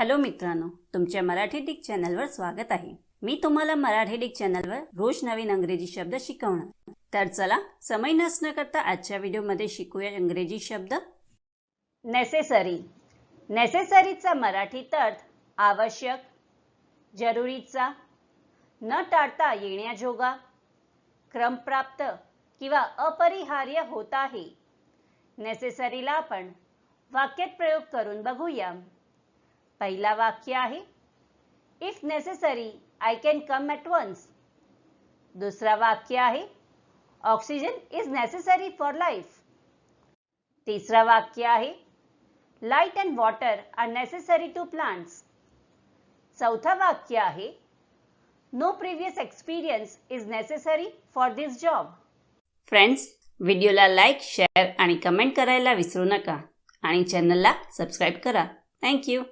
Hello मित्रांनो तुमच्या Marathi Dick चॅनलवर स्वागत आहे. मी तुम्हाला मराठी डिक चॅनलवर रोज नवीन इंग्रजी शब्द शिकवणार. तर चला समय नसणं करता आजच्या व्हिडिओमध्ये शिकूया इंग्रजी शब्द. नेसेसरी नेसेसरीचा मराठीत अर्थ आवश्यक जरुरीचा न टाळता येण्याजोगा क्रमप्राप्त किंवा अपरिहार्य होत आहे. नेसेसरीला आपण वाक्यात प्रयोग करून बघूया. पहिला वाक्य आहे. If necessary I can come at once दुसरा वाक्य आहे. Oxygen is necessary for life तिसरा वाक्य आहे. Light and water are necessary to plants चौथा वाक्य आहे. No previous experience is necessary for this job friends व्हिडिओला लाईक शेअर आणि कमेंट करायला विसरू नका. आणि चॅनलला सबस्क्राईब करा. थँक्यू